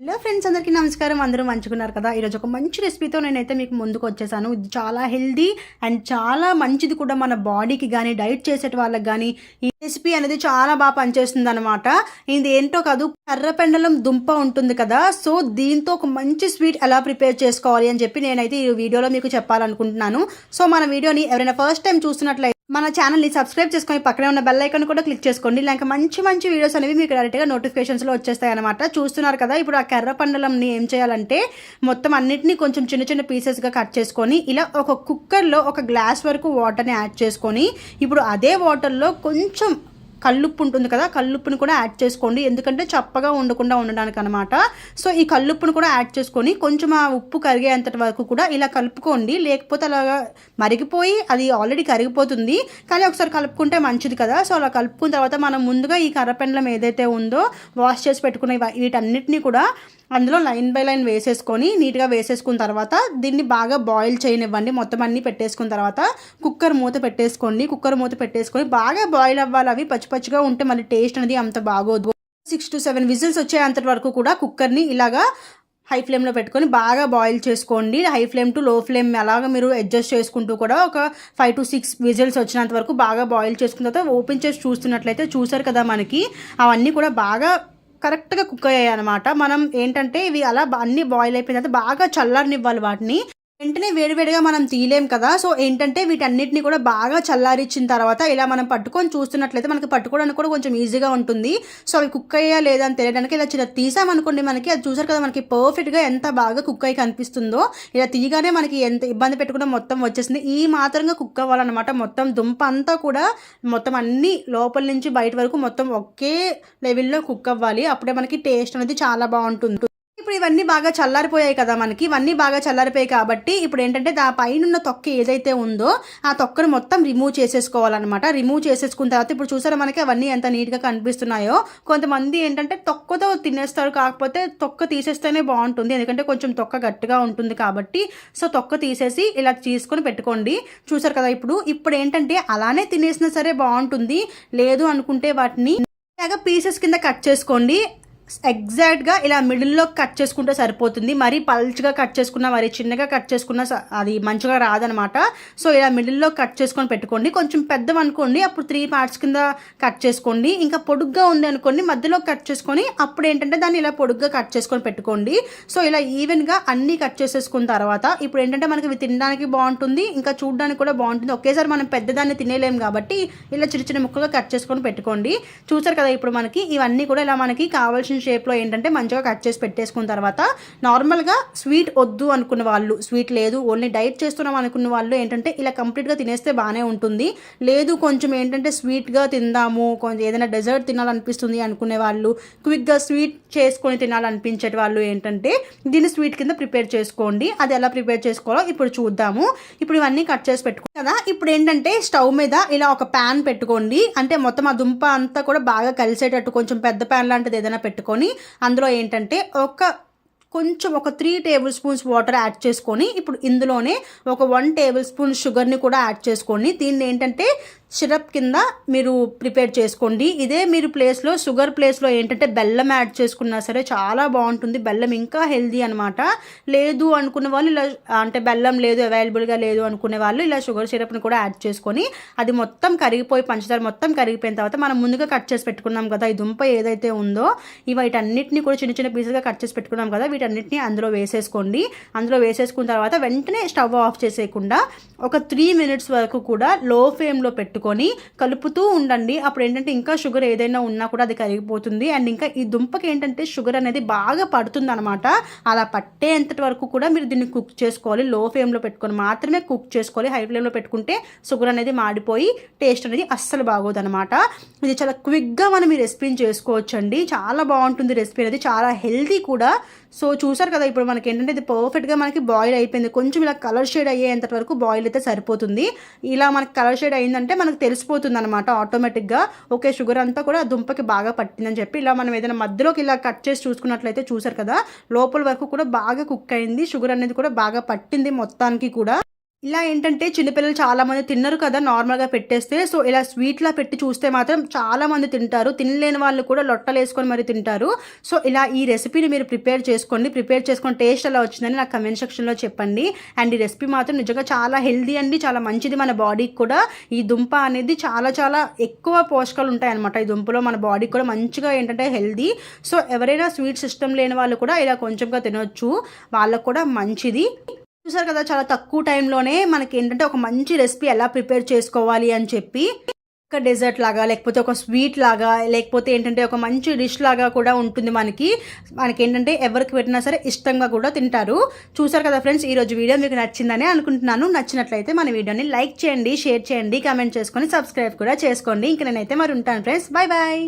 Hello friends అందరికీ నమస్కారం. అందరూ మంచుకున్నారు కదా? ఈరోజు ఒక మంచి రెసిపీతో నేనైతే మీకు ముందుకు వచ్చేసాను. ఇది చాలా హెల్దీ అండ్ చాలా మంచిది కూడా మన బాడీకి కానీ డైట్ చేసే వాళ్ళకి కానీ ఈ రెసిపీ అనేది చాలా బాగా పనిచేస్తుంది అనమాట ఇది ఏంటో కాదు కర్రపెండలం దుంప ఉంటుంది కదా? సో దీంతో ఒక మంచి స్వీట్ ఎలా ప్రిపేర్ చేసుకోవాలి అని చెప్పి నేనైతే ఈ వీడియోలో మీకు చెప్పాలనుకుంటున్నాను. సో మన వీడియోని ఎవరైనా ఫస్ట్ టైం చూస్తున్నట్లయితే మన ఛానల్ని సబ్స్క్రైబ్ చేసుకొని పక్కనే ఉన్న బెల్ ఐకాన్ కూడా క్లిక్ చేసుకోండి. లేక మంచి మంచి వీడియోస్ అనేవి మీకు డైరెక్ట్గా నోటిఫికేషన్స్లో వచ్చేస్తాయి అనమాట చూస్తున్నారు కదా ఇప్పుడు ఆ కర్ర పండలంని ఏం చేయాలంటే మొత్తం అన్నిటినీ కొంచెం చిన్న చిన్న పీసెస్గా కట్ చేసుకొని ఇలా ఒక కుక్కర్లో ఒక గ్లాస్ వరకు వాటర్ని యాడ్ చేసుకొని ఇప్పుడు అదే వాటర్లో కొంచెం కల్లుప్పు ఉంటుంది కదా కల్లుప్పుని కూడా యాడ్ చేసుకోండి. ఎందుకంటే చప్పగా ఉండకుండా ఉండడానికి అనమాట సో ఈ కల్లుప్పుని కూడా యాడ్ చేసుకొని కొంచెం ఆ ఉప్పు కరిగేంతటి వరకు కూడా ఇలా కలుపుకోండి. లేకపోతే అలాగా మరిగిపోయి అది ఆల్రెడీ కరిగిపోతుంది. కానీ ఒకసారి కలుపుకుంటే మంచిది కదా. సో అలా కలుపుకున్న తర్వాత మనం ముందుగా ఈ కర్రపెండలం ఏదైతే ఉందో వాష్ చేసి పెట్టుకున్న వీటన్నిటిని కూడా అందులో లైన్ బై లైన్ వేసేసుకొని నీట్గా వేసేసుకున్న తర్వాత దీన్ని బాగా బాయిల్ చేయనివ్వండి. మొత్తం అన్నీ పెట్టేసుకున్న తర్వాత కుక్కర్ మూత పెట్టేసుకోండి. కుక్కర్ మూత పెట్టేసుకొని బాగా బాయిల్ అవ్వాలి. అవి పచ్చి పచ్చిగా ఉంటే మళ్ళీ టేస్ట్ అనేది అంత బాగోదు. సిక్స్ టు సెవెన్ విజిల్స్ వచ్చేంత వరకు కూడా కుక్కర్ని ఇలాగా హై ఫ్లేమ్లో పెట్టుకొని బాగా బాయిల్ చేసుకోండి. High flame to low flame అలాగా మీరు అడ్జస్ట్ చేసుకుంటూ కూడా ఒక ఫైవ్ టు సిక్స్ విజిల్స్ వచ్చినంత వరకు బాగా బాయిల్ చేసుకున్న తర్వాత ఓపెన్ చేసి చూస్తున్నట్లయితే చూసారు కదా మనకి. అవన్నీ కూడా బాగా కరెక్ట్గా కుక్ అయ్యాయి అనమాట మనం ఏంటంటే ఇవి అలా అన్ని బాయిల్ అయిపోయిన తర్వాత బాగా చల్లారనివ్వాలి వాటిని. వెంటనే వేడివేడిగా మనం తీయలేం కదా. సో ఏంటంటే వీటన్నిటిని కూడా బాగా చల్లారిచ్చిన తర్వాత ఇలా మనం పట్టుకొని చూస్తున్నట్లయితే మనకి పట్టుకోవడానికి కూడా కొంచెం ఈజీగా ఉంటుంది. సో అవి కుక్ అయ్యా లేదా అని తెలియడానికి ఇలా చిన్న తీసామనుకోండి మనకి అది చూసారు కదా మనకి పర్ఫెక్ట్గా ఎంత బాగా కుక్ అయ్యి కనిపిస్తుందో. ఇలా తీయగానే మనకి ఎంత ఇబ్బంది పెట్టుకున్న మొత్తం వచ్చేసింది. ఈ మాత్రంగా కుక్ అవ్వాలన్నమాట మొత్తం దుంప అంతా కూడా మొత్తం అన్ని లోపల నుంచి బయట వరకు మొత్తం ఒకే లెవెల్లో కుక్ అవ్వాలి. అప్పుడే మనకి టేస్ట్ అనేది చాలా బాగుంటుంది ఇప్పుడు ఇవన్నీ బాగా చల్లారిపోయాయి కదా మనకి. ఇవన్నీ బాగా చల్లారిపోయాయి కాబట్టి ఇప్పుడు ఏంటంటే దా పైన ఉన్న తొక్క ఏదైతే ఉందో ఆ తొక్కను మొత్తం రిమూవ్ చేసేసుకోవాలన్నమాట. రిమూవ్ చేసేసుకున్న తర్వాత ఇప్పుడు చూసారా మనకి అవన్నీ ఎంత నీట్గా కనిపిస్తున్నాయో. కొంతమంది ఏంటంటే తొక్కతో తినేస్తారు కాకపోతే తొక్క తీసేస్తేనే బాగుంటుంది. ఎందుకంటే కొంచెం తొక్క గట్టిగా ఉంటుంది కాబట్టి. సో తొక్క తీసేసి ఇలా తీసుకొని పెట్టుకోండి. చూసారు కదా ఇప్పుడు. ఇప్పుడు ఏంటంటే అలానే తినేసినా సరే బాగుంటుంది. లేదు అనుకుంటే వాటిని ఇలాగా పీసెస్ కింద కట్ చేసుకోండి. ఎగ్జాక్ట్గా ఇలా మిడిల్లో కట్ చేసుకుంటే సరిపోతుంది. మరీ పల్చగా కట్ చేసుకున్నా మరీ చిన్నగా కట్ చేసుకున్నా స- అది మంచిగా రాదనమాట. సో ఇలా మిడిల్లో కట్ చేసుకొని పెట్టుకోండి. కొంచెం పెద్దవి అనుకోండి అప్పుడు త్రీ పార్ట్స్ కింద కట్ చేసుకోండి. ఇంకా పొడుగ్గా ఉంది అనుకోండి మధ్యలో కట్ చేసుకొని అప్పుడు ఏంటంటే దాన్ని ఇలా పొడుగ్గా కట్ చేసుకొని పెట్టుకోండి. సో ఇలా ఈవెన్గా అన్నీ కట్ చేసేసుకున్న తర్వాత ఇప్పుడు ఏంటంటే మనకి ఇవి తినడానికి బాగుంటుంది ఇంకా చూడడానికి కూడా బాగుంటుంది. ఒకేసారి మనం పెద్దదాన్ని తినేలేము కాబట్టి ఇలా చిన్న చిన్న ముక్కలుగా కట్ చేసుకొని పెట్టుకోండి. చూసారు కదా ఇప్పుడు మనకి ఇవన్నీ కూడా ఇలా మనకి కావాల్సిన షేప్లో ఏంటంటే మంచిగా కట్ చేసి పెట్టేసుకున్న తర్వాత నార్మల్గా స్వీట్ వద్దు అనుకున్న వాళ్ళు స్వీట్ లేదు ఓన్లీ డైట్ చేస్తున్నాం అనుకున్న వాళ్ళు ఏంటంటే ఇలా కంప్లీట్గా తినేస్తే బాగానే ఉంటుంది. లేదు కొంచెం ఏంటంటే స్వీట్గా తిందాము కొంచెం ఏదైనా డెజర్ట్ తినాలనిపిస్తుంది అనుకునే వాళ్ళు క్విక్గా స్వీట్ చేసుకొని తినాలనిపించే వాళ్ళు ఏంటంటే దీన్ని స్వీట్ కింద ప్రిపేర్ చేసుకోండి. అది ఎలా ప్రిపేర్ చేసుకోవాలో ఇప్పుడు చూద్దాము. ఇప్పుడు ఇవన్నీ కట్ చేసి పెట్టుకో కదా? ఇప్పుడు ఏంటంటే స్టవ్ మీద ఇలా ఒక ప్యాన్ పెట్టుకోండి. అంటే మొత్తం ఆ దుంప అంతా కూడా బాగా కలిసేటట్టు కొంచెం పెద్ద ప్యాన్ లాంటిది ఏదైనా పెట్టుకొని అందులో ఏంటంటే ఒక కొంచెం ఒక three tablespoons water add చేసుకొని ఇప్పుడు ఇందులోనే ఒక వన్ టేబుల్ స్పూన్ షుగర్ని కూడా యాడ్ చేసుకోండి దీన్ని ఏంటంటే సిరప్ కింద మీరు ప్రిపేర్ చేసుకోండి. ఇదే మీరు ప్లేస్లో షుగర్ ప్లేస్లో ఏంటంటే బెల్లం యాడ్ చేసుకున్నా సరే చాలా బాగుంటుంది. బెల్లం ఇంకా హెల్దీ అనమాట లేదు అనుకున్న వాళ్ళు ఇలా అంటే బెల్లం లేదు అవైలబుల్గా లేదు అనుకునే వాళ్ళు ఇలా షుగర్ సిరప్ని కూడా యాడ్ చేసుకొని అది మొత్తం కరిగిపోయి పంచదార మొత్తం కరిగిపోయిన తర్వాత మనం ముందుగా కట్ చేసి పెట్టుకున్నాం కదా ఈ దుంప ఏదైతే ఉందో ఈ వీటన్నిటిని కూడా చిన్న చిన్న పీసెస్గా కట్ చేసి పెట్టుకున్నాం కదా వీటన్నిటిని అందులో వేసేసుకోండి. అందులో వేసేసుకున్న తర్వాత వెంటనే స్టవ్ ఆఫ్ చేసేయకుండా ఒక త్రీ మినిట్స్ వరకు కూడా లో ఫ్లేమ్లో పెట్టుకొని కలుపుతూ ఉండండి. అప్పుడు ఏంటంటే ఇంకా షుగర్ ఏదైనా ఉన్నా కూడా అది కరిగిపోతుంది. అండ్ ఇంకా ఈ దుంపకి ఏంటంటే షుగర్ అనేది బాగా పడుతుంది అనమాట అలా పట్టేంతటి వరకు కూడా మీరు దీన్ని కుక్ చేసుకోవాలి. లో ఫ్లేమ్లో పెట్టుకొని మాత్రమే కుక్ చేసుకోవాలి. హై ఫ్లేమ్లో పెట్టుకుంటే షుగర్ అనేది మాడిపోయి టేస్ట్ అనేది అస్సలు బాగోదు అనమాట ఇది చాలా క్విక్గా మనం ఈ రెసిపీని చేసుకోవచ్చండి. చాలా బాగుంటుంది రెసిపీ అనేది. చాలా హెల్తీ కూడా. సో చూసారు కదా ఇప్పుడు మనకి ఏంటంటే ఇది పర్ఫెక్ట్గా మనకి బాయిల్ అయిపోయింది. కొంచెం ఇలా కలర్ షేడ్ అయ్యేంత వరకు బాయిల్ అయితే సరిపోతుంది. ఇలా మనకి కలర్ షేడ్ అయిందంటే మనకు తెలిసిపోతుంది అనమాట ఆటోమేటిక్గా ఓకే షుగర్ అంతా కూడా దుంపకి బాగా పట్టిందని చెప్పి ఇలా మనం ఏదైనా మధ్యలోకి ఇలా కట్ చేసి చూసుకున్నట్లయితే చూసారు కదా లోపల వరకు కూడా బాగా కుక్ అయింది. షుగర్ అనేది కూడా బాగా పట్టింది మొత్తానికి కూడా. ఇలా ఏంటంటే చిన్నపిల్లలు చాలామంది తిన్నారు కదా నార్మల్గా పెట్టేస్తే. సో ఇలా స్వీట్లా పెట్టి చూస్తే మాత్రం చాలామంది తింటారు. తినలేని వాళ్ళు కూడా లొట్టలు వేసుకొని మరి తింటారు. సో ఇలా ఈ రెసిపీని మీరు ప్రిపేర్ చేసుకోండి. ప్రిపేర్ చేసుకొని టేస్ట్ ఎలా వచ్చిందని నాకు కమెంట్ సెక్షన్లో చెప్పండి. అండ్ ఈ రెసిపీ మాత్రం నిజంగా చాలా హెల్దీ అండి. చాలా మంచిది మన బాడీకి కూడా. ఈ దుంప అనేది చాలా చాలా ఎక్కువ పోషకాలు ఉంటాయన్నమాట. ఈ దుంపలో మన బాడీకి కూడా మంచిగా ఏంటంటే హెల్దీ. సో ఎవరైనా స్వీట్ సిస్టమ్ లేని వాళ్ళు కూడా ఇలా కొంచెంగా తినొచ్చు. వాళ్ళకు కూడా మంచిది. చూసారు కదా చాలా తక్కువ టైంలోనే మనకి ఏంటంటే ఒక మంచి రెసిపీ ఎలా ప్రిపేర్ చేసుకోవాలి అని చెప్పి ఒక డెజర్ట్ లాగా లేకపోతే ఒక స్వీట్ లాగా లేకపోతే ఏంటంటే ఒక మంచి డిష్ లాగా కూడా ఉంటుంది మనకి. మనకి ఏంటంటే ఎవరికి పెట్టినా సరే ఇష్టంగా కూడా తింటారు. చూసారు కదా ఫ్రెండ్స్ ఈరోజు వీడియో మీకు నచ్చిందని అనుకుంటున్నాను. నచ్చినట్లయితే మన వీడియోని లైక్ చేయండి షేర్ చేయండి కామెంట్ చేసుకొని సబ్స్క్రైబ్ కూడా చేసుకోండి. ఇంక నేనైతే మరి ఉంటాను ఫ్రెండ్స్. Bye bye